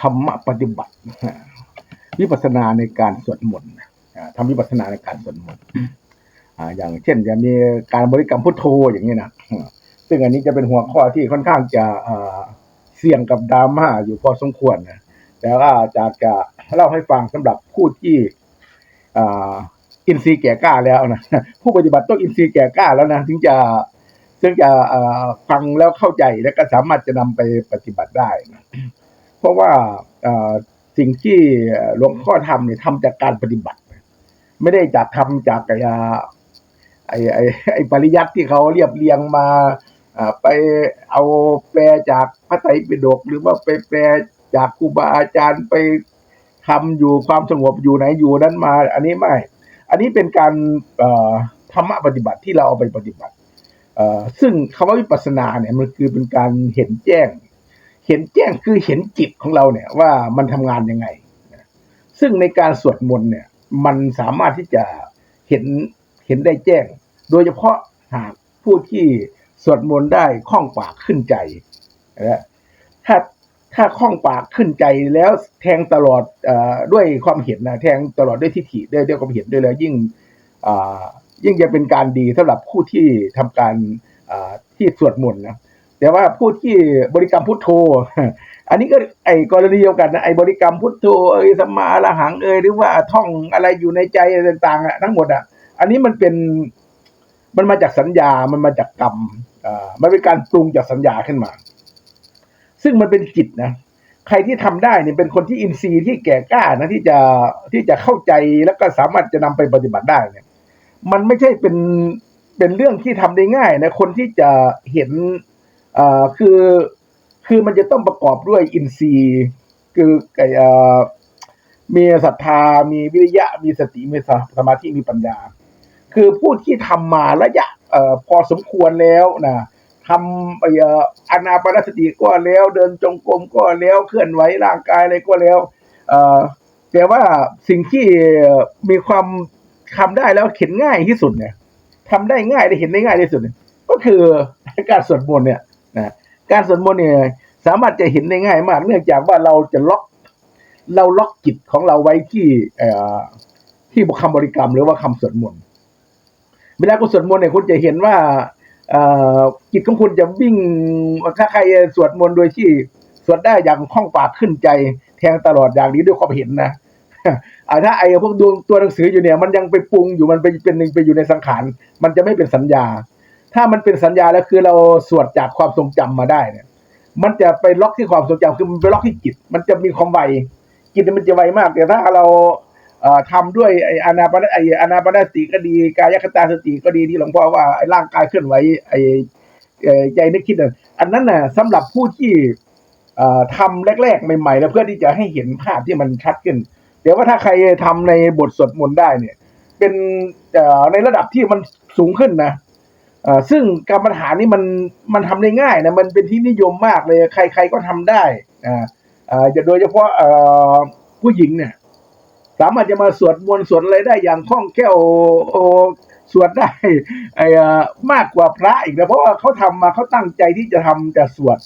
ธรรมปฏิบัติวิปัสสนาในการสวดมนต์ทำวิปัสสนาในการสวดมนต์อย่างเช่น จะมีการบริกรรมพุทโธอย่างนี้นะซึ่งอันนี้จะเป็นหัวข้อที่ค่อนข้างจะเสี่ยงกับดราม่าอยู่พอสมควรนะแต่ว่าจากจะเล่าให้ฟังสำหรับผู้ที่อินทรีย์แก่กล้าแล้วนะผู้ปฏิบัติต้องอินทรีย์แก่กล้าแล้วนะถึงจะถึงจะฟังแล้วเข้าใจแล้วก็สามารถจะนำไปปฏิบัติได้นะ เพราะว่าสิ่งที่หลวงพ่อทำเนี่ยทำจากการปฏิบัติ ไม่ได้จากทำจากไอ้ไอ้ไอ้ไอ้ปริยัติที่เขาเรียบเรียงมาไปเอาแปลจากพระไตรปิฎกหรือว่าไปแปลจากครูบาอาจารย์ไปทำอยู่ความสงบอยู่ไหนอยู่นั้นมา อันนี้ไม่ อันนี้เป็นการธรรมะปฏิบัติที่เราเอาไปปฏิบัติซึ่งคำว่าวิปัสสนาเนี่ยมันคือเป็นการเห็นแจ้ง เห็นแจ้งคือเห็นจิตของเราเนี่ยว่ามันทำงานยังไง ซึ่งในการสวดมนต์เนี่ย มันสามารถที่จะเห็นเห็นได้แจ้ง โดยเฉพาะหากผู้ที่สวดมนต์ได้คล่องปากขึ้นใจนะถ้าถ้าคล่องปากขึ้นใจแล้วแทงตลอดอด้วยความเห็นนะแทงตลอดด้วยทิฏฐิด้วยด้วยความเห็นด้วยแล้วยิ่งยิ่งจะเป็นการดีสำหรับผู้ที่ทำการที่สวดมนต์นะ แต่ว่าผู้ที่บริกรรมพุทโธ อันนี้ก็ไอ้กรณีเดียวกันนะไอ้บริกรรมพุทโธเอ้ยสัมมาอรหังเอ้ยหรือว่าท่องอะไรอยู่ในใจอะไรต่างๆอะทั้งหมดอะ อันนี้มันเป็นมันมาจากสัญญา มันมาจากกรรมอ่ามันเป็นการปรุงจากสัญญาขึ้นมา ซึ่งมันเป็นจิตนะใครที่ทำได้เนี่ยเป็นคนที่อินทรีย์ที่แก่กล้านะที่จะที่จะเข้าใจแล้วก็สามารถจะนำไปปฏิบัติได้เนี่ย มันไม่ใช่เป็นเป็นเรื่องที่ทำได้ง่ายนะคนที่จะเห็น อ่าคือคือมันจะต้องประกอบด้วยอินทรีย์คือไอ้อ่ามีศรัทธา มีวิริยะ มีสติ มีสมาธิ มีปัญญา คือผู้ที่ทำมาระยะเอ่อพอสมควรแล้วนะทำเอ่ออานาปนสติก็แล้ว เดินจงกรมก็แล้ว เคลื่อนไหวร่างกายอะไรก็แล้วเอ่อแต่ว่าสิ่งที่มีความทำได้แล้วเห็นง่ายที่สุดเนี่ยทำได้ง่ายได้เห็นได้ง่ายที่สุดเนี่ยก็คือการสวดมนต์เนี่ย การสวดมนต์เนี่ยสามารถจะเห็นได้ง่ายมาก เนื่องจากว่าเราจะล็อก เราล็อกจิตของเราไว้ที่ที่คำบริกรรมหรือว่าคำสวดมนต์เวลาคุณสวดมนต์เนี่ยคุณจะเห็นว่าจิตของคุณจะวิ่งถ้าใครสวดมนต์โดยที่สวดได้อย่างคล่องปากขึ้นใจแทงตลอดอย่างนี้ด้วยความเห็นนะอ่าถ้าไอ้พวกดวงตัวหนังสืออยู่เนี่ย มันยังไปปรุงอยู่มันไปเป็นไปอยู่ในสังขาร มันจะไม่เป็นสัญญา ถ้ามันเป็นสัญญาแล้วคือเราสวดจากความทรงจำมาได้เนี่ย มันจะไปล็อกที่ความทรงจำคือมันไปล็อกที่จิต มันจะมีความไวจิตมันจะไวมาก แต่ถ้าเราเอ่อทำด้วยไอ้อานาปานไอ้อานาปานสติก็ดี กายคตาสติก็ดีที่หลวงพ่อว่าไอ้ร่างกายเคลื่อนไหวไอ้ใจนึกคิดอันนั้นน่ะสำหรับผู้ที่ทำแรกๆใหม่ๆ แล้วเพื่อที่จะให้เห็นภาพที่มันชัดขึ้น แต่ว่าถ้าใครทำในบทสวดมนต์ได้เนี่ย เป็นในระดับที่มันสูงขึ้นนะ ซึ่งกรรมฐานนี่มันมันทำได้ง่ายนะมันเป็นที่นิยมมากเลย ใครๆก็ทำได้อ่าอ่าโดยเฉพาะผู้หญิงเนี่ย สามารถจะมาสวดมนต์สวดอะไรได้อย่างคล่องแคล่วสวดได้ไอ้มากกว่าพระอีกนะเพราะว่าเขาทำมาเขาตั้งใจที่จะทำจะสวด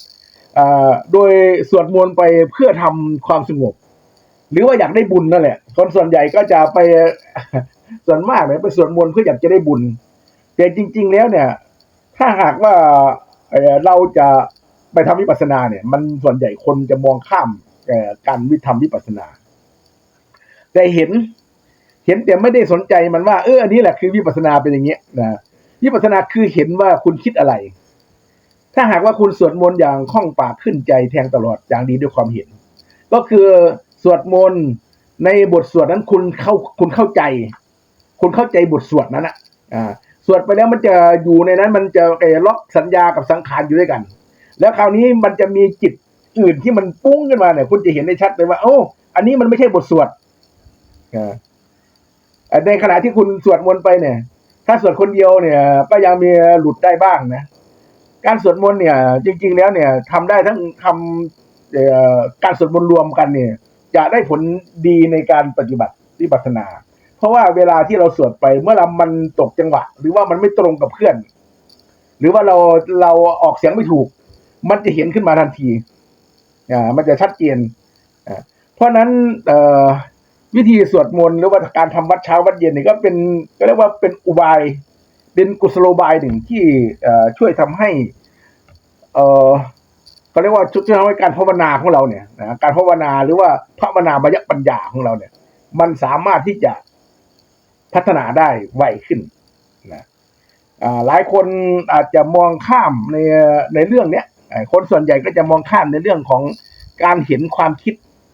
อ่อโดยสวดมนต์ไปเพื่อทำความสงบ หรือว่าอยากได้บุญนั่นแหละคนส่วนใหญ่ก็จะไปส่วนมากเนี่ยไปสวดมนต์เพื่ออยากจะได้บุญ แต่จริง ๆ แล้วเนี่ย ถ้าหากว่าเราจะไปทำวิปัสสนาเนี่ย มันส่วนใหญ่คนจะมองข้ามการวิทำวิปัสสนา แต่เห็น เห็นแต่ไม่ได้สนใจมันว่าเอออันนี้แหละคือวิปัสสนาเป็นอย่างเงี้ยนะวิปัสสนาคือเห็นว่าคุณคิดอะไร ถ้าหากว่าคุณสวดมนต์อย่างคล่องปากขึ้นใจแทงตลอดอย่างดีด้วยความเห็น ก็คือสวดมนต์ในบทสวดนั้นคุณเข้าคุณเข้าใจ คุณเข้าใจบทสวดนั้นอะอ่า สวดไปแล้วมันจะอยู่ในนั้น มันจะไอ้ล็อกสัญญากับสังขารอยู่ด้วยกัน แล้วคราวนี้มันจะมีจิตอื่นที่มันปุ้งขึ้นมาเนี่ย คุณจะเห็นได้ชัดเลยว่า โอ้อันนี้มันไม่ใช่บทสวดอ่าในขณะที่คุณสวดมนต์ไปเนี่ย ถ้าสวดคนเดียวเนี่ย ก็ยังมีหลุดได้บ้างนะ การสวดมนต์เนี่ย จริง ๆ แล้วเนี่ยทำได้ทั้งทำการสวดมนต์รวมกันเนี่ย จะได้ผลดีในการปฏิบัติวิปัสนา ราะว่าเวลาที่เราสวดไปเมื่อเรามันตกจังหวะ หรือว่ามันไม่ตรงกับเพื่อน หรือว่าเราเราออกเสียงไม่ถูก มันจะเห็นขึ้นมาทันทีอ่ามันจะชัดเจนอ่าเพราะฉะนั้นเอ่อวิธีสวดมนต์หรือว่าการทำวัดเช้าวัดเย็นนี่ก็เป็นก็เรียกว่าเป็นอุบาย เป็นกุศโลบายหนึ่งที่เอ่อช่วยทำให้ เอ่อเขาเรียกว่าช่วยทำให้การภาวนาของเราเนี่ยนะการภาวนาหรือว่าภาวนามยปัญญาของเราเนี่ย มันสามารถที่จะ พัฒนาได้ไวขึ้นนะหลายคนอาจจะมองข้ามในในเรื่องเนี้ยคนส่วนใหญ่ก็จะมองข้ามในเรื่องของการเห็นความคิด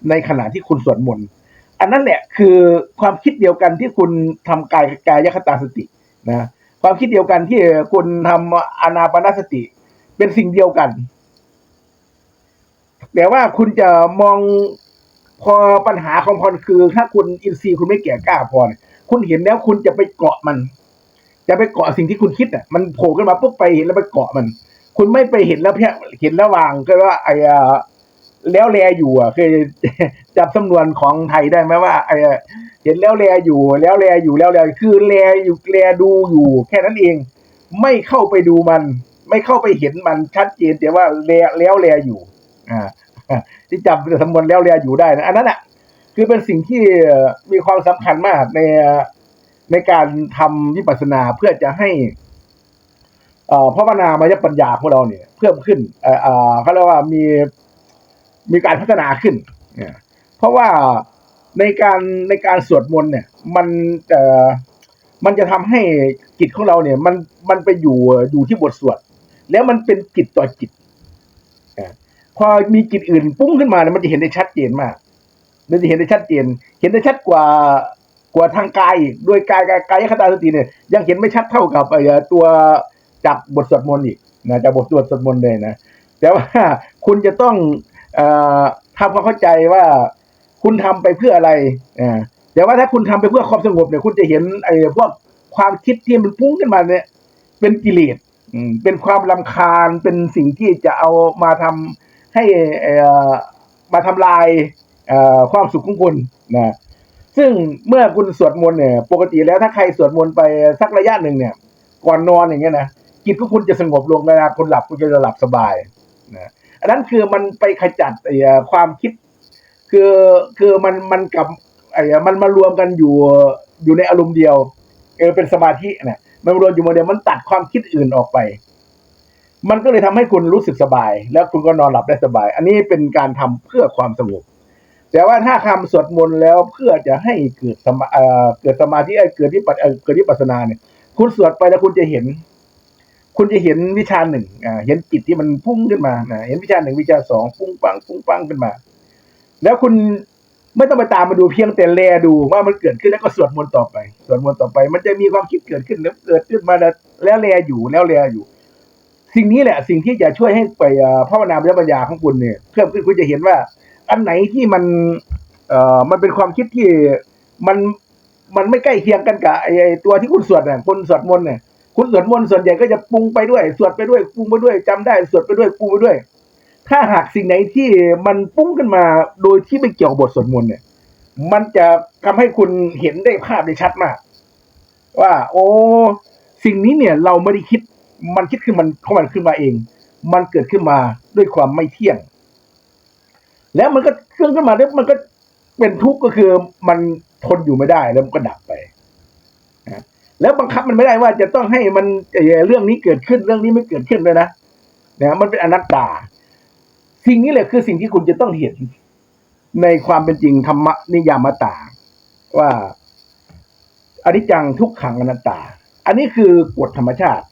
ในขณะที่คุณสวดมนต์อันนั้นแหละคือความคิดเดียวกันที่คุณทำกายกายยคตาสตินะความคิดเดียวกันที่คุณทำอานาปนาสติ เป็นสิ่งเดียวกัน แต่ว่าคุณจะมองพอปัญหาของพรคือ ถ้าคุณอินทรีย์คุณไม่แก่กล้าพอเนี่ย คุณเห็นแล้วคุณจะไปเกาะมัน จะไปเกาะสิ่งที่คุณคิดอะมันโผล่ขึ้นมาปุ๊บไปเห็นแล้วไปเกาะมัน คุณไม่ไปเห็นแล้วเพียเห็นระหว่างก็ว่าไอ้แล้วแลอยู่อะเคยจับสำนวนของไทยได้ไหมว่าไอ้เห็นแล้วแลอยู่ แล้วแลอยู่แล้วแลคือแลอยู่แลดูอยู่ แค่นั้นเอง ไม่เข้าไปดูมัน ไม่เข้าไปเห็นมันชัดเจนแต่ว่าแลแล้วแลอยู่ อ่าที่จำสำนวนแล้วแลอยู่ได้นะอันนั้นอะ คือเป็นสิ่งที่มีความสำคัญมากในในการทำวิปัสสนาเพื่อจะให้เอ่อภาวนามายปัญญาของเราเนี่ย เพิ่มขึ้นเอ่อเขาเรียกว่ามีมีการพัฒนาขึ้นเนี่ยเพราะว่าในการในการสวดมนต์เนี่ย มันเอ่อมันจะทำให้จิตของเราเนี่ย มันมันไปอยู่อยู่ที่บทสวด แล้วมันเป็นจิตต่อจิตอ่าพอมีจิตอื่นปุ้งขึ้นมาเนี่ยมันจะเห็นได้ชัดเจนมาก มันจะเห็นได้ชัดเจน เห็นได้ชัดกว่ากว่าทางกายอีกโดยกายกายกายคตาสติเนี่ยยังเห็นไม่ชัดเท่ากับไอ้ตัวจากบทสวดมนต์อีกนะจากบทสวดสวดมนต์เลยนะแต่ว่าคุณจะต้องอทำความเข้าใจว่าคุณทำไปเพื่ออะไรอ่าแต่ว่าถ้าคุณทำไปเพื่อความสงบเนี่ยคุณจะเห็นไอ้พวกความคิดที่มันพุ่งขึ้นมาเนี่ย เป็นกิเลสเป็นความลำคาญเป็นสิ่งที่จะเอามาทำให้มาทำลาย ความสุขของคุณนะซึ่งเมื่อคุณสวดมนต์เนี่ย ปกติแล้วถ้าใครสวดมนต์ไปสักระยะหนึ่งเนี่ย ก่อนนอนอย่างเงี้ยนะจิตของคุณจะสงบลงเวลาคุณหลับคุณจะหลับสบายนะอันนั้นคือมันไปขจัดไอ้ความคิด คือคือมันมันกับไอ้มันมารวมกันอยู่อยู่ในอารมณ์เดียวเออเป็นสมาธินะมันรวมอยู่โมเดลมันตัดความคิดอื่นออกไป มันก็เลยทำให้คุณรู้สึกสบาย แล้วคุณก็นอนหลับได้สบาย อันนี้เป็นการทำเพื่อความสงบ แต่ว่าถ้าคำสวดมนต์แล้วเพื่อจะให้เกิดสมาเกิดสมาธิเกิดที่ปัเอ่อเกิดที่ปัสนาเนี่ย คุณสวดไปแล้วคุณจะเห็น คุณจะเห็นวิชาหนึ่งอ่าเห็นจิตที่มันพุ่งขึ้นมานะเห็นวิชาหนึ่งวิชาสองพุ่งปังพุ่งปังขึ้นมา แล้วคุณไม่ต้องไปตามมาดูเพียงแต่แลดูว่ามันเกิดขึ้นแล้วก็สวดมนต์ต่อไปสวดมนต์ต่อไป มันจะมีความคิดเกิดขึ้นแล้วเกิดขึ้นมาแล้วแลอยู่แล้วแลอยู่ สิ่งนี้แหละ สิ่งที่จะช่วยให้ไปภาวนาปัญญาของคุณเนี่ยเพิ่มขึ้นคุณจะเห็นว่า อันไหนที่มัน เอ่อ มันเป็นความคิดที่มันมันไม่ใกล้เคียงกันกับไอ้ไอ้ตัวที่คุณสวดเนี่ยคนสวดมนต์เนี่ยคุณสวดมนต์ส่วนใหญ่ก็จะปรุงไปด้วย สวดไปด้วยปรุงไปด้วยจำได้สวดไปด้วยปรุงไปด้วย ถ้าหากสิ่งไหนที่มันปุ้งขึ้นมาโดยที่ไม่เกี่ยวกับบทสวดมนต์เนี่ย มันจะทำให้คุณเห็นได้ภาพได้ชัดมาก ว่า โอ้สิ่งนี้เนี่ย เราไม่ได้คิด มันคิดขึ้นมันของมันขึ้นมาเอง มันเกิดขึ้นมาด้วยความไม่เที่ยง แล้วมันก็เครื่องขึ้นมาแล้วมันก็เป็นทุกข์ก็คือมันทนอยู่ไม่ได้แล้วมันก็ดับไปนะแล้วบังคับมันไม่ได้ว่าจะต้องให้มันเอ่อเรื่องนี้เกิดขึ้นเรื่องนี้ไม่เกิดขึ้นเลยนะนะมันเป็นอนัตตา สิ่งนี้แหละคือสิ่งที่คุณจะต้องเห็น ในความเป็นจริงธรรมนิยามตา ว่าอนิจจังทุกขังอนัตตา อันนี้คือกฎธรรมชาติ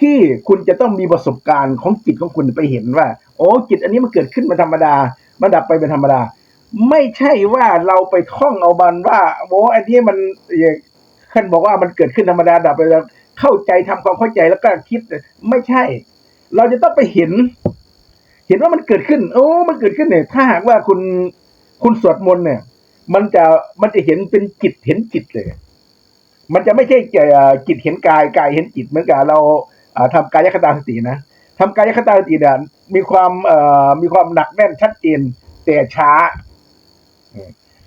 ที่คุณจะต้องมีประสบการณ์ของจิตของคุณไปเห็นว่า โอ้จิตอันนี้มันเกิดขึ้นมาธรรมดา มันดับไปเป็นธรรมดา ไม่ใช่ว่าเราไปท่องเอาบันว่าโอ้อันนี้มันอย่างท่านบอกว่ามันเกิดขึ้นธรรมดาดับไปแล้วเข้าใจทำความเข้าใจแล้วก็คิดไม่ใช่ เราจะต้องไปเห็น เห็นว่ามันเกิดขึ้น โอ้ มันเกิดขึ้นเนี่ย ถ้าหากว่าคุณคุณสวดมนต์เนี่ย มันจะมันจะเห็นเป็นจิตเห็นจิตเลย มันจะไม่ใช่จิตเห็นกายกายเห็นจิตเหมือนกับเราอ่าทำกายคตาสตินะทำกายคตาสติเนี่ย มีความเอ่อมีความหนักแน่นชัดเจนแต่ช้า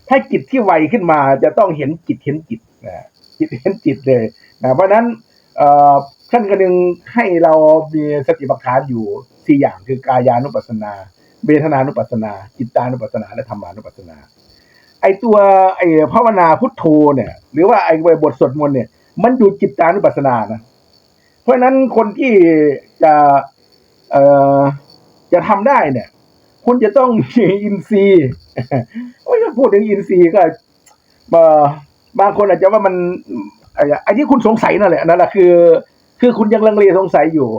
ถ้าจิตที่ไวขึ้นมาจะต้องเห็นจิตเห็นจิตนะจิตเห็นจิตเลยนะเพราะนั้นเอ่อท่านก็ดึงให้เรามีสติปัฏฐานอยู่สี่อย่างคือกายานุปัสสนาเวทนานุปัสสนา จิตานุปัสสนาและธรรมานุปัสสนา ไอตัวไอภาวนาพุทโธเนี่ย หรือว่าไอบทสวดมนต์เนี่ย มันอยู่จิตตานุปัสสนานะ เพราะฉะนั้นคนที่จะเอ่อ จะทำได้เนี่ย คุณจะต้องมีอินทรีโอ้ยพูดถึงอินทรีก็บางคนอาจจะว่ามันไอ้ที่คุณสงสัยนั่นแหละนั่นแหละคือ คือคุณยังลังเลสงสัยอยู่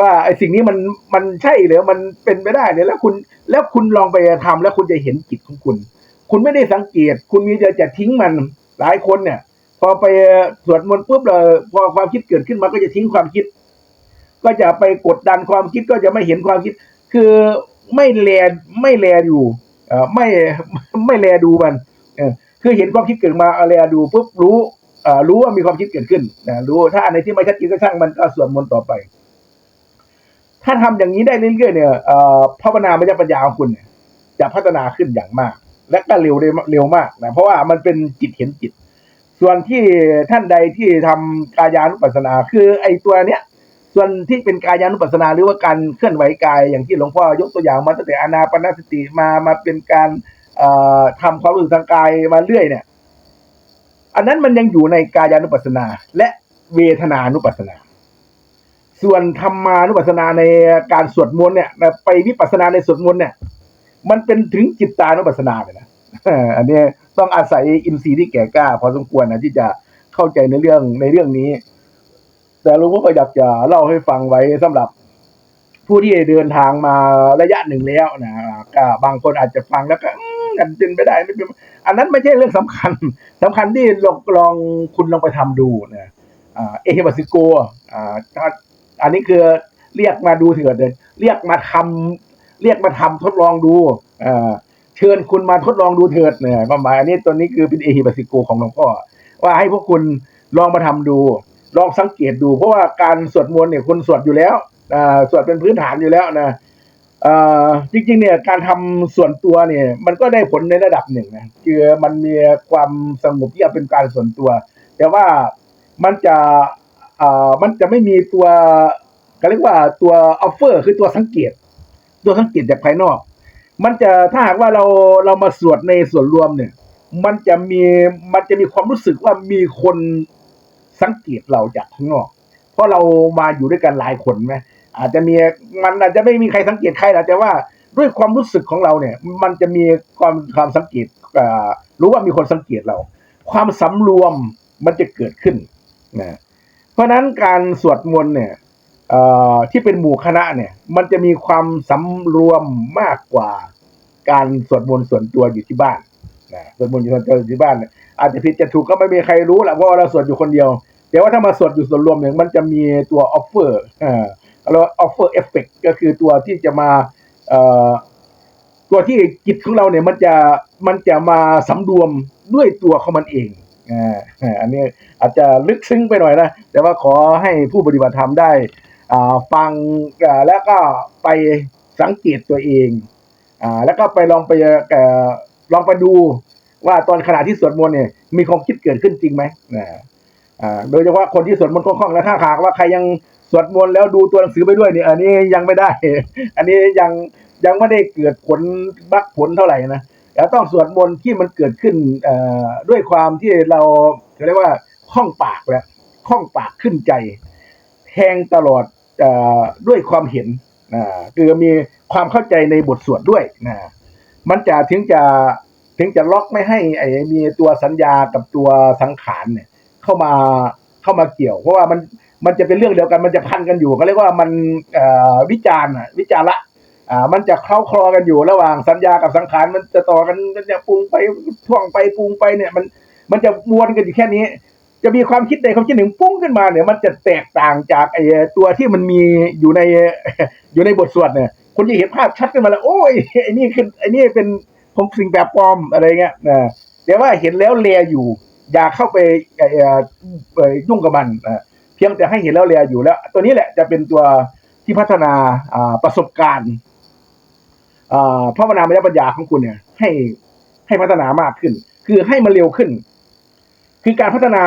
ว่าไอ้สิ่งนี้มันมันใช่หรือมันเป็นไปได้เนี่ยแล้วคุณแล้วคุณลองไปทำแล้วคุณจะเห็นจิตของคุณ คุณไม่ได้สังเกต คุณมีจะจะทิ้งมันหลายคนเนี่ย พอไปสวดมนต์ปุ๊บเลยพอความคิดเกิดขึ้นมาก็จะทิ้งความคิด ก็จะไปกดดันความคิดก็จะไม่เห็นความคิด คือไม่แลไม่แลอยู่อ่ไม่ไม่แลดูมันคือเห็นความคิดเกิดมาเอาแลดูปุ๊บรู้อ่อรู้ว่ามีความคิดเกิดขึ้นนะรู้ถ้าอันไหนที่ไม่ชัดเจนก็ช่างมันก็สวดมนต์ต่อไป ถ้าทำอย่างนี้ได้เรื่อยๆเนี่ยอ่อภาวนาไม่ใช่ปัญญาของคุณจะพัฒนาขึ้นอย่างมาก และก็เร็วเร็วมากนะเพราะว่ามันเป็นจิตเห็นจิต ส่วนที่ท่านใดที่ทำกายานุปัสสนา คือไอ้ตัวเนี้ย ส่วนที่เป็นกายานุปัสสนาหรือว่าการเคลื่อนไหวกายอย่างที่หลวงพ่อยกตัวอย่างมาตั้งแต่อานาปานสติมามาเป็นการเอ่อทำความรู้สึกทางกายมาเรื่อยเนี่ย อันนั้นมันยังอยู่ในกายานุปัสสนา และเวทนานุปัสสนา ส่วนธรรมานุปัสสนาในการสวดมนต์เนี่ยไปวิปัสสนาในสวดมนต์เนี่ย มันเป็นถึงจิตตานุปัสสนาเลยนะอันนี้ต้องอาศัยอินทรีย์ที่แก่กล้าพอสมควรนะที่จะเข้าใจในเรื่องในเรื่องนี้ แต่ลุงพ่อก็อยากจะเล่าให้ฟังไว้สำหรับ ผู้ที่เดินทางมาระยะหนึ่งแล้วนะก็บางคนอาจจะฟังแล้วก็กันเป็นไปได้ไม่เป็นอันนั้นไม่ใช่เรื่องสำคัญสำคัญที่ลองลองคุณลองไปทำดูนะอ่าเอเฮบัสิโกอ่าอันนี้คือเรียกมาดูเถิดเรียกมาทำเรียกมาทำทดลองดูอ่าเชิญคุณมาทดลองดูเถิดเนี่ยความหมายอันนี้ตัวนี้คือเป็นเอเฮบัสิโกของหลวงพ่อว่าให้พวกคุณลองมาทำดู ลองสังเกตดูเพราะว่าการสวดมนต์เนี่ยคุณสวดอยู่แล้วสวดเป็นพื้นฐานอยู่แล้วนะจริงๆเนี่ยการทำส่วนตัวเนี่ย มันก็ได้ผลในระดับหนึ่งนะคือมันมีความสงบที่เป็นการส่วนตัว แต่ว่ามันจะมันจะไม่มีตัวก็เรียกว่าตัวออฟเฟอร์คือตัวสังเกต ตัวสังเกตจากภายนอก มันจะถ้าหากว่าเราเรามาสวดในส่วนรวมเนี่ย มันจะมีมันจะมีความรู้สึกว่ามีคน สังเกตเราจากข้างนอก เพราะเรามาอยู่ด้วยกันหลายคนไหมอาจจะมีมันอาจจะไม่มีใครสังเกตใครหรอกแต่ว่าด้วยความรู้สึกของเราเนี่ย มันจะมีความความสังเกตรู้ว่ามีคนสังเกตเรา ความสำรวมมันจะเกิดขึ้นนะเพราะฉะนั้นการสวดมนต์เนี่ยที่เป็นหมู่คณะเนี่ย มันจะมีความสำรวมมากกว่าการสวดมนต์ส่วนตัวอยู่ที่บ้านนะสวดมนต์อยู่ส่วนตัวอยู่ที่บ้าน อาจจะผิดจะถูกก็ไม่มีใครรู้แหละเพราะว่าเราสวดอยู่คนเดียวแต่ว่าถ้ามาสวดอยู่ส่วนรวมเนี่ยมันจะมีตัวออฟเฟอร์อ่าเราออฟเฟอร์เอฟเฟกก็คือตัวที่จะมาเอ่อตัวที่จิตของเราเนี่ยมันจะมันจะมาสำรวมด้วยตัวของมันเองอ่าอันนี้อาจจะลึกซึ้งไปหน่อยนะ แต่ว่าขอให้ผู้ปฏิบัติธรรมได้อ่าฟังแล้วก็ไปสังเกตตัวเองอ่าแล้วก็ไปลองไปเอ่อลองไปดู ว่าตอนขณะที่สวดมนต์เนี่ยมีความคิดเกิดขึ้นจริงไหมนะอ่าโดยเฉพาะคนที่สวดมนต์คล่องๆแล้วถ้าหากว่าใครยังสวดมนต์แล้วดูตัวหนังสือไปด้วยเนี่ยอันนี้ยังไม่ได้ อันนี้ยังยังไม่ได้เกิดผลบักผลเท่าไหร่นะแต่ต้องสวดมนต์ที่มันเกิดขึ้นอ่อด้วยความที่เราเรียกว่าคล่องปากแล้วคล่องปากขึ้นใจแทงตลอดอ่อด้วยความเห็นคือมีความเข้าใจในบทสวดด้วยนะมันจะถึงจะ ถึงจะล็อกไม่ให้ไอ้มีตัวสัญญากับตัวสังขารเนี่ย เข้ามาเข้ามาเกี่ยว เพราะว่ามันมันจะเป็นเรื่องเดียวกันมันจะพันกันอยู่เขาเรียกว่ามันวิจารณ์วิจาระอ่ามันจะเคล้าคลอกันอยู่ระหว่างสัญญากับสังขารมันจะต่อกันมันจะปรุงไปท่วงไปปรุงไปเนี่ย มันมันจะวนกันอยู่แค่นี้ จะมีความคิดใดความคิดหนึ่งปุ้งขึ้นมาเนี่ย มันจะแตกต่างจากไอ้ตัวที่มันมีอยู่ในอยู่ในบทสวดเนี่ยคุณจะเห็นภาพชัดขึ้นมาแล้วโอ้ยไอ้นี่คือไอ้นี่เป็น ผมสิ่งแบบปลอมอะไรเงี้ยนะแต่ว่าเห็นแล้วแลอยู่ อย่าเข้าไปยุ่งกับมันเพียงแต่ให้เห็นแล้วแลอยู่แล้ว ตัวนี้แหละจะเป็นตัวที่พัฒนาประสบการณ์อ่าภาวนามยปัญญาของคุณเนี่ย ให้ให้พัฒนามากขึ้น คือให้มันเร็วขึ้น คือการพัฒนา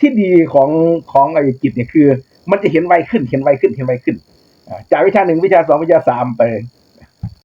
ที่ดีของของไอ้จิตเนี่ยคือ มันจะเห็นไวขึ้นเห็นไวขึ้นเห็นไวขึ้นจากวิชาหนึ่งวิชาสองวิชาสามไป